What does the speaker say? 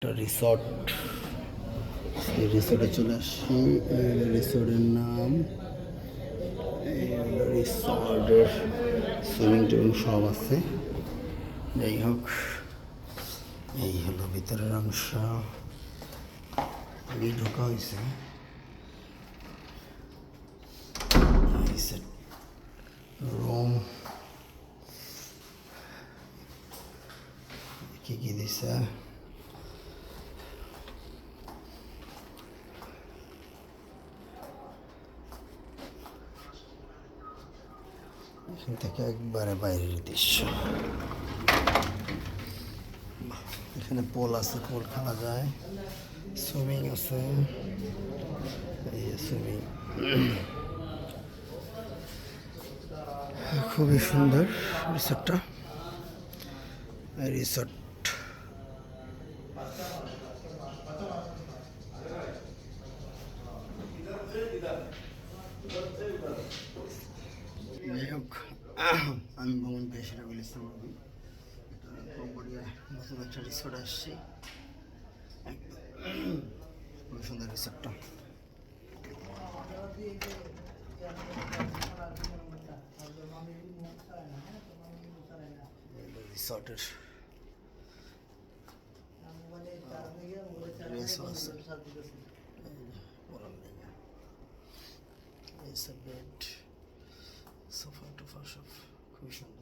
একটা রিসর্ট এই রিসর্টে চলে এই হলো রিসর্টের নাম, এই রিসর্টের সুইমিং টুইমিং সব আছে। যাই হোক, এই হলো ভিতরের অংশ। আগেই ঢোকা হয়েছে। রুম কি কি দিছে? এখান থেকে একবারে বাইরের দৃশ্য। এখানে পোল আছে, পোল খেলা যায়। সুইমিং আছে। এই সুইমিং। খুবই সুন্দর রিসোর্টটা। রিসোর্ট। যাই হোক আমি ভ্রমণ পেয়ে সেটা বলেছিলাম আমি কম্বোডিয়া নতুন একটা রিসোর্ট আসছি। খুবই সুন্দর রিসোর্টটা রিসর্টের আছে। বেড সোফা টোফা সব খুবই সুন্দর